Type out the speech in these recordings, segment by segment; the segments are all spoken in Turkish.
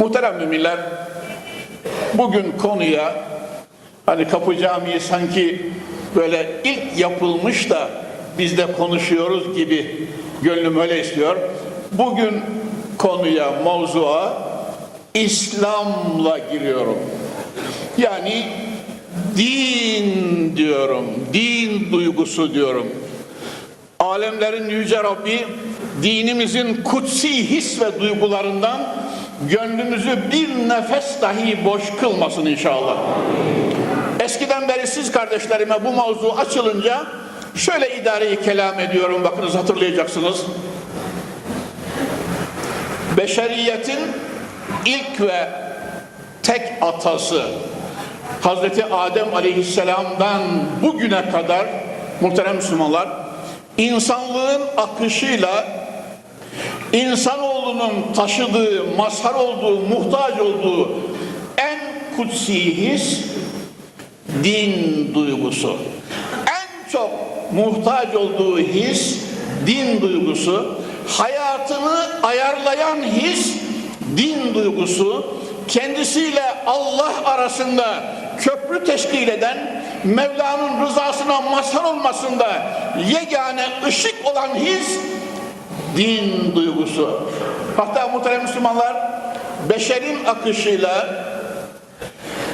Muhterem müminler, bugün konuya hani Kapı Camii sanki böyle ilk yapılmış da biz de konuşuyoruz gibi gönlüm öyle istiyor. Bugün konuya, mevzua İslam'la giriyorum. Yani din diyorum, din duygusu diyorum. Alemlerin yüce Rabbi dinimizin kutsi his ve duygularından gönlümüzü bir nefes dahi boş kılmasın inşallah. Eskiden beri siz kardeşlerime bu mavzu açılınca şöyle idareyi kelam ediyorum bakınız hatırlayacaksınız. Beşeriyetin ilk ve tek atası Hazreti Adem Aleyhisselam'dan bugüne kadar muhterem Müslümanlar insanlığın akışıyla insanoğlunun taşıdığı, mazhar olduğu, muhtaç olduğu en kutsi his din duygusu. En çok muhtaç olduğu his din duygusu. Hayatını ayarlayan his din duygusu. Kendisiyle Allah arasında köprü teşkil eden Mevla'nın rızasına mazhar olmasında yegane ışık olan his din duygusu. Hatta muhterem Müslümanlar beşerin akışıyla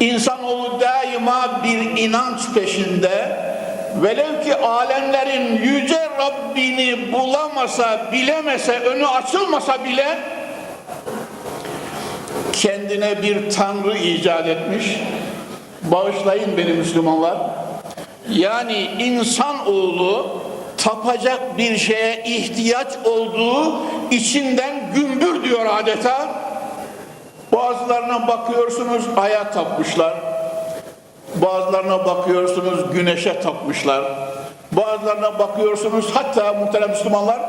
insanoğlu daima bir inanç peşinde velev ki alemlerin yüce Rabbini bulamasa, bilemese, önü açılmasa bile kendine bir tanrı icat etmiş. Bağışlayın beni Müslümanlar. Yani insan oğlu tapacak bir şeye ihtiyaç olduğu içinden gümbür diyor adeta. Bazılarına bakıyorsunuz aya tapmışlar. Bazılarına bakıyorsunuz güneşe tapmışlar. Bazılarına bakıyorsunuz hatta muhterem Müslümanlar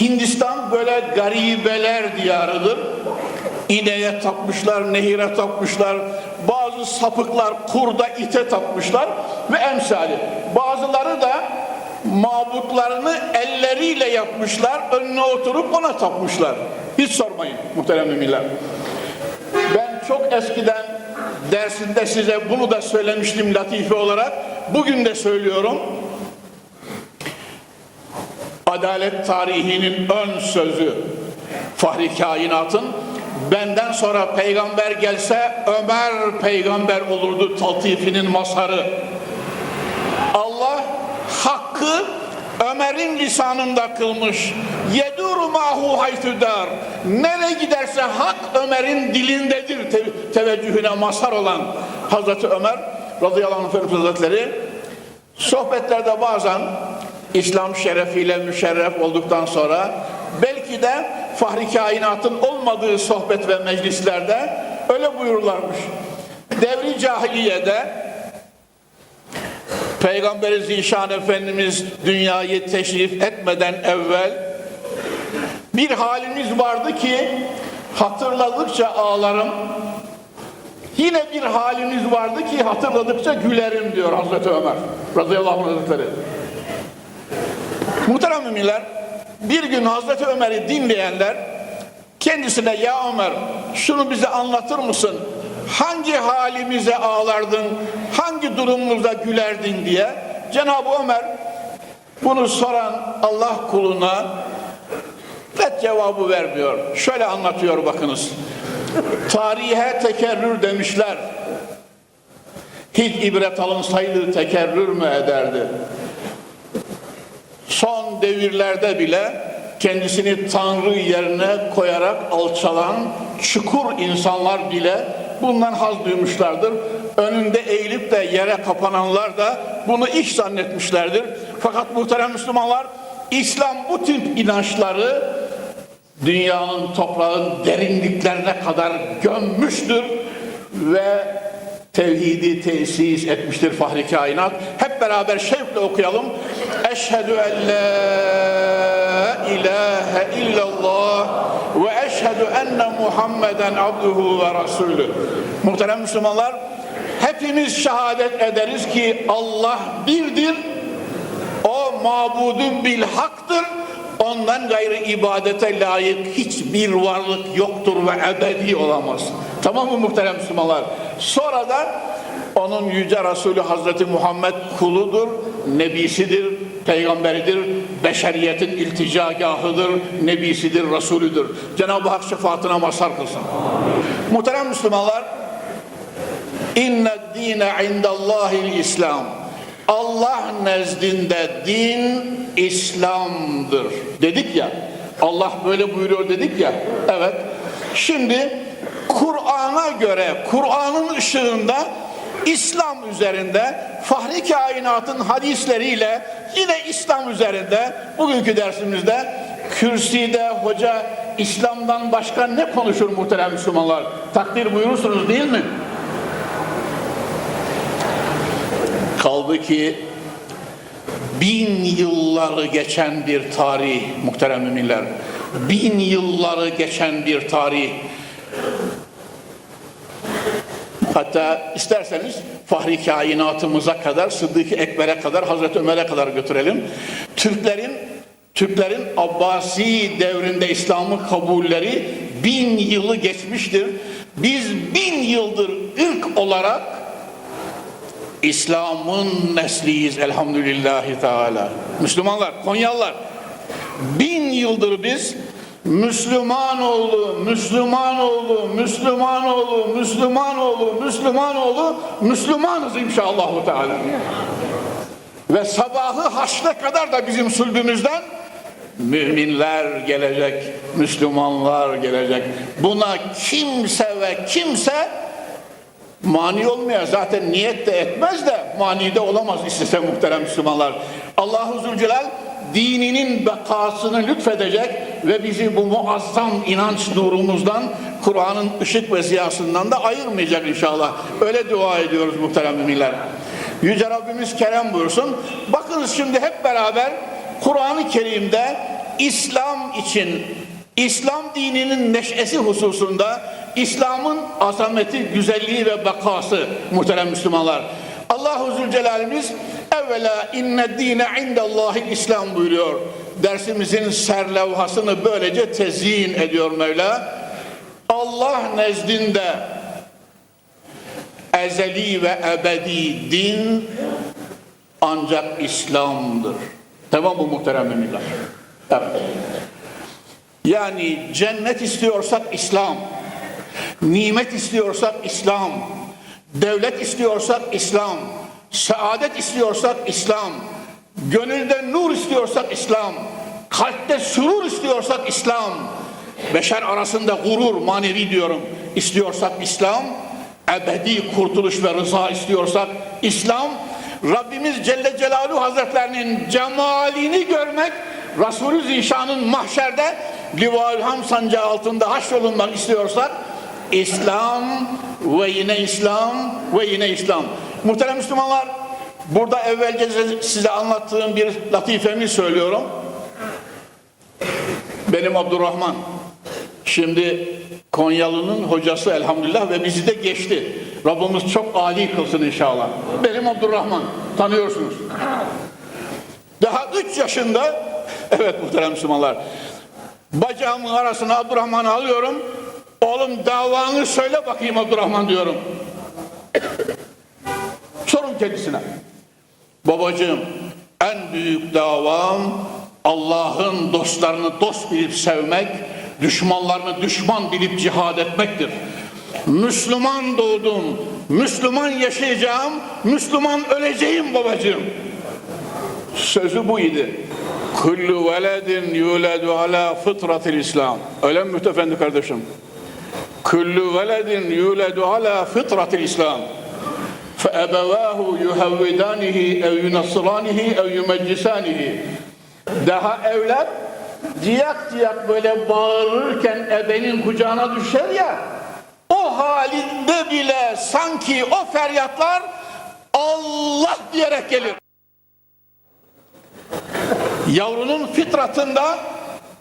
Hindistan böyle garibeler diyarıdır. İneğe tapmışlar, nehire tapmışlar, bazı sapıklar kurda ite tapmışlar ve emsali. Bazıları da mabutlarını elleriyle yapmışlar, önüne oturup ona tapmışlar. Hiç sormayın muhterem müminler. Ben çok eskiden dersinde size bunu da söylemiştim latife olarak. Bugün de söylüyorum. Adalet tarihinin ön sözü Fahri Kainat'ın benden sonra peygamber gelse Ömer peygamber olurdu taltifinin mazharı. Hakkı Ömer'in lisanında kılmış. Yeduru mahu haytüdar. Nereye giderse hak Ömer'in dilindedir te teveccühüne mazhar olan Hazreti Ömer radıyallahu anh Hazretleri sohbetlerde bazen İslam şerefiyle müşerref olduktan sonra belki de fahri kainatın olmadığı sohbet ve meclislerde öyle buyururlarmış. Devri cahiliyede Peygamberi Zişan Efendimiz dünyayı teşrif etmeden evvel bir halimiz vardı ki hatırladıkça ağlarım. Yine bir halimiz vardı ki hatırladıkça gülerim diyor Hazreti Ömer radıyallahu anh Hazretleri. Muhterem müminler bir gün Hazreti Ömer'i dinleyenler kendisine ya Ömer şunu bize anlatır mısın? Hangi halimize ağlardın, hangi durumumuzda gülerdin diye Cenab-ı Ömer bunu soran Allah kuluna net cevabı vermiyor. Şöyle anlatıyor bakınız. Tarihe tekerrür demişler. Hiç ibret alınsaydı tekerrür mü ederdi? Son devirlerde bile kendisini Tanrı yerine koyarak alçalan çukur insanlar bile bundan haz duymuşlardır. Önünde eğilip de yere kapananlar da bunu iş zannetmişlerdir. Fakat muhterem Müslümanlar İslam bu tip inançları dünyanın toprağın derinliklerine kadar gömmüştür ve tevhidi tesis etmiştir Fahri Kainat. Hep beraber şevkle okuyalım. Eşhedü en la ilahe illallah eşhedü enne Muhammeden abduhu ve rasulü. Muhterem Müslümanlar, hepimiz şehadet ederiz ki Allah birdir. O mabudu bil haktır. Ondan gayrı ibadete layık hiçbir varlık yoktur ve ebedi olamaz. Tamam mı muhterem Müslümanlar? Sonra da onun yüce Resulü Hazreti Muhammed kuludur, nebisidir, peygamberidir, beşeriyetin ilticagahıdır, nebisidir, Resulüdür. Cenab-ı Hak şefaatine mazhar kılsın. Muhterem Müslümanlar, İnne dine indallahil İslam. Allah nezdinde din İslam'dır. Dedik ya. Allah böyle buyuruyor dedik ya. Evet. Şimdi Kur'an'a göre, Kur'an'ın ışığında İslam üzerinde fahri kainatın hadisleriyle yine İslam üzerinde bugünkü dersimizde kürsüde hoca İslam'dan başka ne konuşur muhterem Müslümanlar? Takdir buyurursunuz değil mi? Kaldı ki bin yılları geçen bir tarih muhterem müminler. Bin yılları geçen bir tarih. Hatta isterseniz fahri kainatımıza kadar, Sıddık-ı Ekber'e kadar, Hazreti Ömer'e kadar götürelim. Türklerin Türklerin Abbasi devrinde İslam'ı kabulleri bin yılı geçmiştir. Biz bin yıldır ırk olarak İslam'ın nesliyiz elhamdülillahi teala. Müslümanlar, Konyalılar bin yıldır biz Müslüman oğlu, Müslüman oğlu, Müslüman oğlu, Müslüman oğlu, Müslüman oğlu, Müslümanız inşallah teala. Ve sabahı haşre kadar da bizim sulbümüzden müminler gelecek, Müslümanlar gelecek. Buna kimse ve kimse mani olmuyor. Zaten niyet de etmez de mani de olamaz istese muhterem Müslümanlar. Allahu Zülcelal dininin bekasını lütfedecek ve bizi bu muazzam inanç nurumuzdan, Kur'an'ın ışık ve ziyasından da ayırmayacak inşallah. Öyle dua ediyoruz muhterem müminler. Yüce Rabbimiz kerem buyursun. Bakınız şimdi hep beraber Kur'an-ı Kerim'de İslam için, İslam dininin neşesi hususunda İslam'ın azameti, güzelliği ve bekası muhterem Müslümanlar. Allahu Zülcelal'imiz evvela inne dine indallahi İslam buyuruyor. Dersimizin serlevhasını böylece tezyin ediyor Mevla. Allah nezdinde ezeli ve ebedi din ancak İslam'dır. Tamam mı muhterem müminler? Evet. Yani cennet istiyorsak İslam, nimet istiyorsak İslam, devlet istiyorsak İslam, saadet istiyorsak İslam, gönülde nur istiyorsak İslam, kalpte sürur istiyorsak İslam, beşer arasında gurur, manevi diyorum, istiyorsak İslam, ebedi kurtuluş ve rıza istiyorsak İslam, Rabbimiz Celle Celaluhu Hazretlerinin cemalini görmek, Resulü Zişan'ın mahşerde Livaül Ham sancağı altında haşrolunmak istiyorsak İslam ve yine İslam ve yine İslam. Muhterem Müslümanlar burada evvelce size anlattığım bir latifemi söylüyorum. Benim Abdurrahman. Şimdi Konyalı'nın hocası elhamdülillah ve bizi de geçti. Rabbimiz çok âli kılsın inşallah. Benim Abdurrahman. Tanıyorsunuz. Daha üç yaşında evet muhterem Müslümanlar bacağımın arasına Abdurrahman'ı alıyorum. Oğlum davanı söyle bakayım Abdurrahman diyorum. Sorun kendisine. Babacığım en büyük davam Allah'ın dostlarını dost bilip sevmek, düşmanlarını düşman bilip cihad etmektir. Müslüman doğdum, Müslüman yaşayacağım, Müslüman öleceğim babacığım. Sözü bu idi. Kullu veledin yuledu ala fıtratil İslam. Öyle mi mütefendi kardeşim? Kullu veledin yuledu ala fıtratil İslam. فَأَبَوَاهُ يُهَوِّدَانِهِ اَوْ يُنَصِّرَانِهِ اَوْ يُمَجِّسَانِهِ Daha evlat ciyak ciyak böyle bağırırken ebenin kucağına düşer ya o halinde bile sanki o feryatlar Allah diyerek gelir. Yavrunun fitratında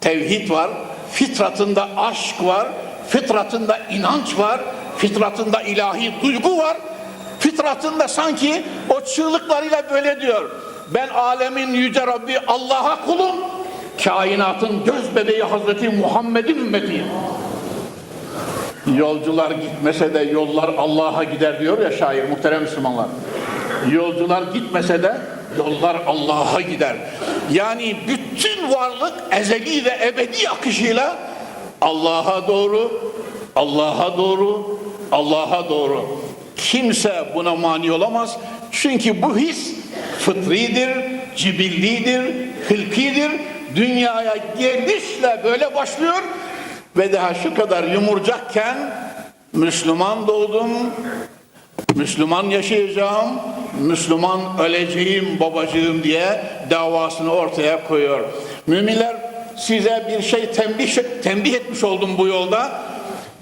tevhid var, fitratında aşk var, fitratında inanç var, fitratında ilahi duygu var. Fitratında sanki o çığlıklarıyla böyle diyor. Ben alemin yüce Rabbi Allah'a kulum. kainatın göz bebeği Hazreti Muhammed'in ümmetiyim. Yolcular gitmese de yollar Allah'a gider diyor ya şair muhterem Müslümanlar. Yolcular gitmese de yollar Allah'a gider. Yani bütün varlık ezeli ve ebedi akışıyla Allah'a doğru, Allah'a doğru, Allah'a doğru. Kimse buna mani olamaz. Çünkü bu his fıtridir, cibillidir, hılkidir. Dünyaya gelişle böyle başlıyor ve daha şu kadar yumurcakken Müslüman doğdum, Müslüman yaşayacağım, Müslüman öleceğim babacığım diye davasını ortaya koyuyor. Müminler size bir şey tembih, tembih etmiş oldum bu yolda.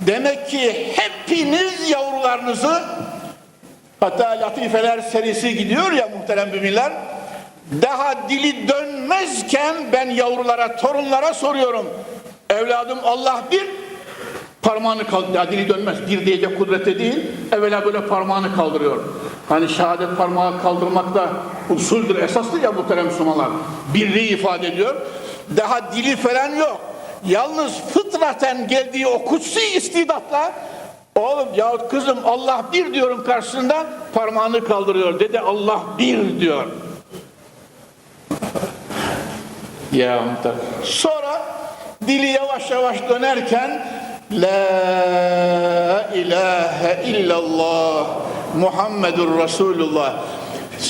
Demek ki hepiniz yavrularınızı hatta latifeler serisi gidiyor ya muhterem müminler. Daha dili dönmezken ben yavrulara, torunlara soruyorum. Evladım Allah bir, parmağını kaldır. Ya dili dönmez. Bir diyecek kudrette değil. Evvela böyle parmağını kaldırıyor. Hani şehadet parmağı kaldırmak da usuldür, esastır ya muhterem Müslümanlar. Birliği ifade ediyor. Daha dili falan yok. Yalnız fıtraten geldiği o kutsi istidatla oğlum ya kızım Allah bir diyorum karşısında parmağını kaldırıyor. Dede Allah bir diyor. Ya. Sonra dili yavaş yavaş dönerken La ilahe illallah Muhammedur Resulullah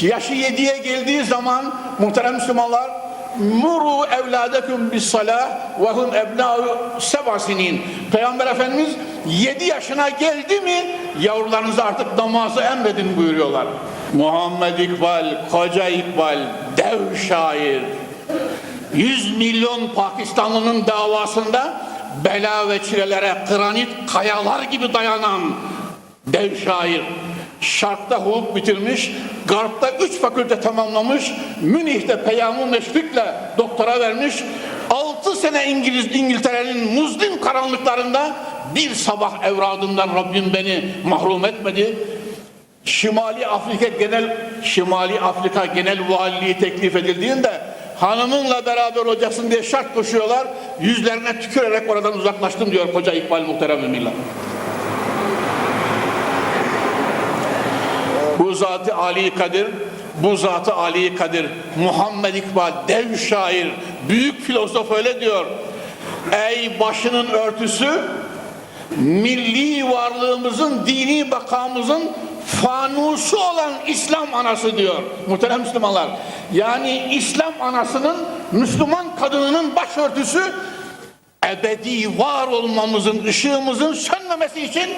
Yaşı yediye geldiği zaman muhterem Müslümanlar Muru evladekum bis salah ve hum ebna'u seb'a. Peygamber Efendimiz 7 yaşına geldi mi yavrularınızı artık namazı emredin buyuruyorlar. Muhammed İkbal, koca İkbal, dev şair, 100 milyon Pakistanlının davasında bela ve çilelere granit kayalar gibi dayanan dev şair. Şarkta hukuk bitirmiş, Garp'ta üç fakülte tamamlamış, Münih'te Peyam-ı Meşfik'le doktora vermiş, altı sene İngiliz İngiltere'nin muzlim karanlıklarında bir sabah evradından Rabbim beni mahrum etmedi. Şimali Afrika Genel Şimali Afrika Genel Valiliği teklif edildiğinde hanımınla beraber olacaksın diye şart koşuyorlar. Yüzlerine tükürerek oradan uzaklaştım diyor koca İkbal Muhterem Emirler. Bu zatı Ali Kadir, bu zatı Ali Kadir, Muhammed İkbal, dev şair, büyük filozof öyle diyor. Ey başının örtüsü, milli varlığımızın, dini bakamızın fanusu olan İslam anası diyor muhterem Müslümanlar. Yani İslam anasının Müslüman kadınının başörtüsü ebedi var olmamızın, ışığımızın sönmemesi için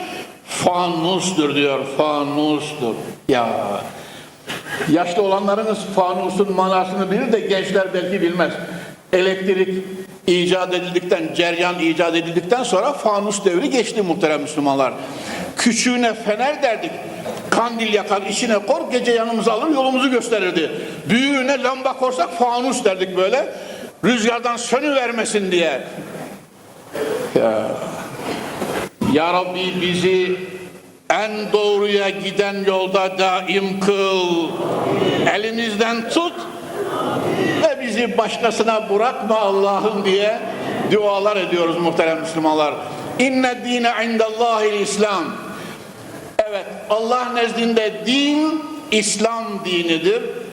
fanustur diyor, fanustur. Ya yaşlı olanlarınız fanusun manasını bilir de gençler belki bilmez. Elektrik icat edildikten, ceryan icat edildikten sonra fanus devri geçti muhterem Müslümanlar. Küçüğüne fener derdik. Kandil yakar, içine kor, gece yanımıza alır, yolumuzu gösterirdi. Büyüğüne lamba korsak fanus derdik böyle. Rüzgardan sönüvermesin diye. Ya, ya Rabbi bizi en doğruya giden yolda daim kıl. Elimizden tut ve bizi başkasına bırakma Allah'ım diye dualar ediyoruz muhterem Müslümanlar. İnne dine indallahil İslam. Evet Allah nezdinde din İslam dinidir.